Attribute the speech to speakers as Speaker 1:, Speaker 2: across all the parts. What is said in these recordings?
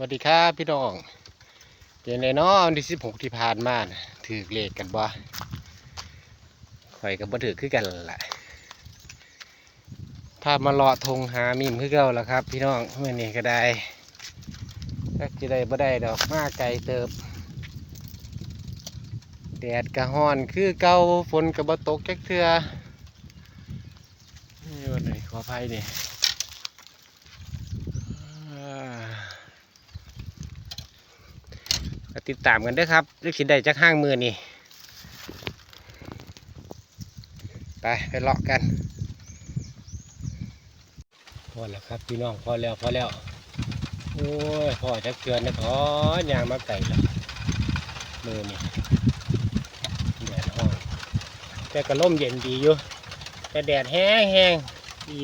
Speaker 1: สวัสดีครับพี่น้องเป็นไงเนาะวันที่สิบหกที่ผ่านมานะถือเลขกันบ่ข่อยกับบ่ถือคือกันนั่นแหละพามาเลาะทงหามิมคือเก่าแล้วครับ พี่น้องเมื่อนี้ก็ได้ก็จะได้บ่ได้ดอกมาไกลเติบแดดกระฮ้อนคือเก่าฝนกระบ่ตกจักเทื่อนี่วันไหนขออภัยนี่อ่า ก็ติดตามกันด้วยครับเรื่องสิได้จักห้างมือนี่ไปไปเลาะกันพอแล้วครับพี่น้องพอแล้วพอแล้วโอ้ยพอจักเกือนนะขอยางมาไก่แล้วมือนี่แดดห้อนแต่ก็ร่มเย็นดีอยู่แต่แดดแห้งแห้งดี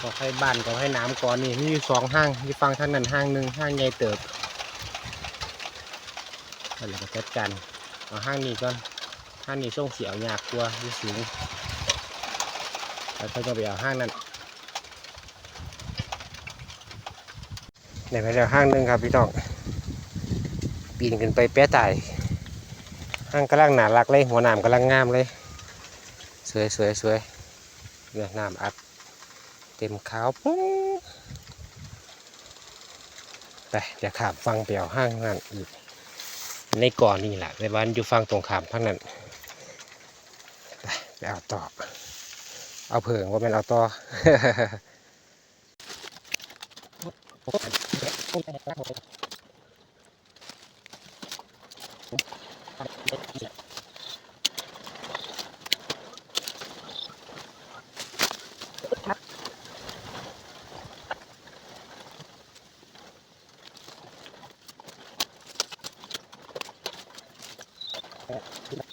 Speaker 1: ขอให้บ้านขอให้น้ำก่อนนี่มีอยู่สองห้างมีฟังทางนั้นห้างหนึ่งห้างใหญ่เติบนั่นแหละก็จัดการเอาห้างนี้ก่อนห้างนี้ส่งเสียวยากกลัวยู่สูงแล้วก็จะไปเอาห้างนั้นเนี่ยไปแล้วห้างหนึ่งครับพี่น้องปีนขึ้นไปแปะตายห้างกำลังหนารักเลยหัวหนามกำลังงามเลย สวยสวยสวยเนี่ยน้ำอัด เต็มขาวปุ้งไปเดี๋ยวขามฟังเปียวห้างนั่นอีก ในก่อนนี่แหละในบ้านอยู่ฟังตรงขามทั้งนั้นไปไปเอาต่อ เอาเผิงว่าเป็นเอาต่อ Yeah.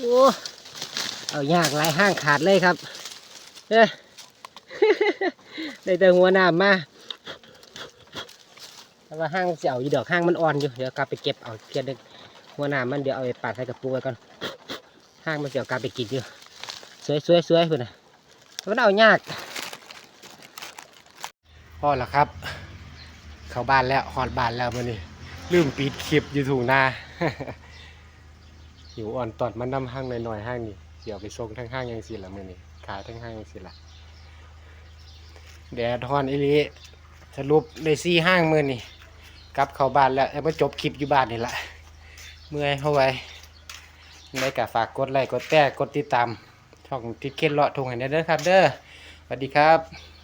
Speaker 1: โอ้เอายากหลายห้างขาดเลยครับเอ้ยได้แต่หัวหน้ำมาแต่ว่าห้างเสียวอีดอกห้างมันอ่อนอยู่เดี๋ยวกลับไปเก็บเอาเพียนหนึงหัวหน้ำมันเดี๋ยวเอาไปปาดใส่กระปุกไว้ก่อนห้างมันเสียวกลับไปกินอยู่สวยสวยสวยคุณนะมันเอายากพอแล้วครับ เข้าบ้านแล้วหอดบ้านแล้วมื่อนี้ลืมปิดคลิปอยู่ถูกหน้า หิวอ่อนตอดมันนำห้างหน่อยๆห้างนี่เดี๋ยวไปส่งทั้งห้างยังสิละมือนี่ขายทั้งห้างยังสิละแดดฮอนอีลีสรุปในซี่ห้างมือนี่กลับเข้าบ้านแล้วมาจบคลิปอยู่บ้านนี่ละเมื่อยเข้าไว้ได้กะฝากกดไลค์กดแต้กดติดตามช่องทิดเคนเลาะทงให้ได้เด้อครับเด้อสวัสดีครับ